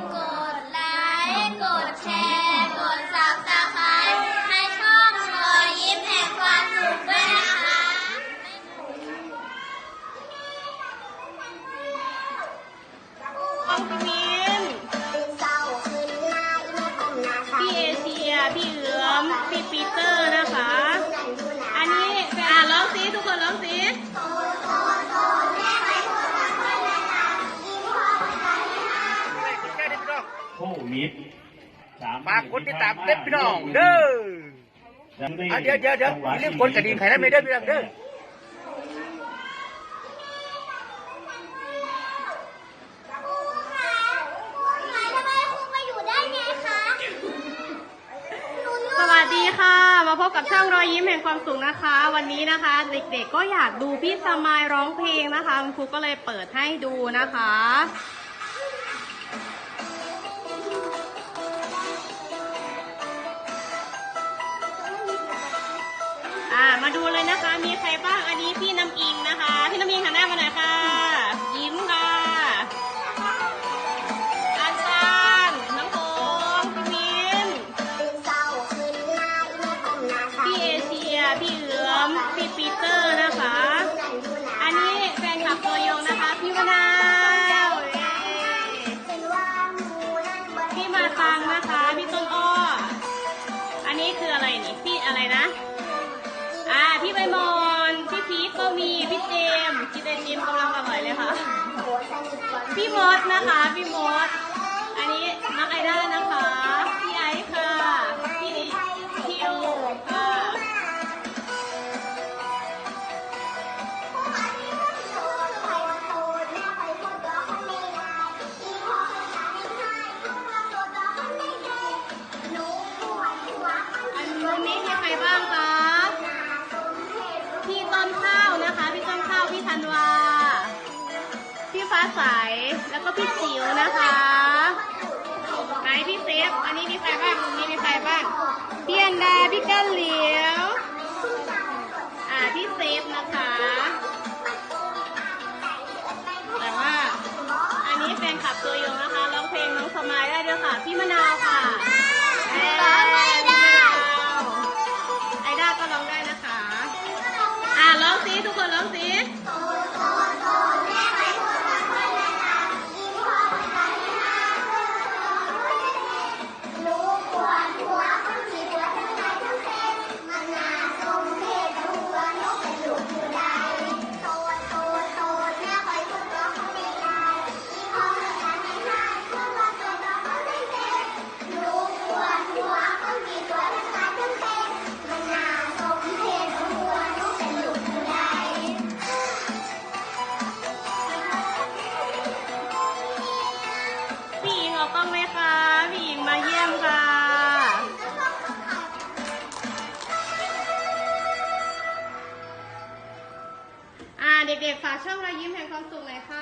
ม โควิดสามฝากกดติดตามเด้อพี่น้องเด้ออะเดี๋ยวเดี๋ยวเดี๋ยวอย่าลืมกดกระดิ่งให้นะไม่ได้พี่น้องเด้อทำไมครูมาอยู่ได้ไงคะสวัสดีค่ะมาพบกับช่องรอยยิ้มแห่งความสุขนะคะ วันนี้นะคะ เด็กๆก็อยากดูพี่สมายร้องเพลงนะคะคุณครูก็เลยเปิดให้ดูนะคะ ดูเลยนะคะ มีใครบ้าง อันนี้พี่น้ำอิงนะคะ พี่น้ำอิงหันหน้ามาหน่อยค่ะ ยิ้มค่ะอาจารย์น้องโอมพี่มินตื่นเศร้าขึ้นหน้าอีแม่ก้มหน้าใส่พี่เอเชีย พี่เอือม พี่ปีเตอร์ กินไอติมกำลังอร่อยเลยค่ะโหสนิทกว่าพี่มดนะคะ พี่มด อันนี้น้องไอด้านะคะ พี่ไอซ์ค่ะ พี่คิวค่ะ อันนู้นนี้มีใครบ้างคะ พี่ต้นข้าวนะคะ พี่ต้นข้าว พี่ธันวา พี่ฟ้าใส แล้วก็พี่จิ๋วนะคะไหนพี่เซฟ อันนี้มีใครบ้างมีมีใครบ้างพี่อันดาพี่ก้านเหลียว อ่าพี่เซฟนะคะ แต่ว่า อันนี้แฟนคลับตัวยงนะคะร้องเพลงน้องสมายได้ด้วยค่ะ พี่มะนาว ช่องรอยยิ้มแห่งความสุขหน่อยค่ะ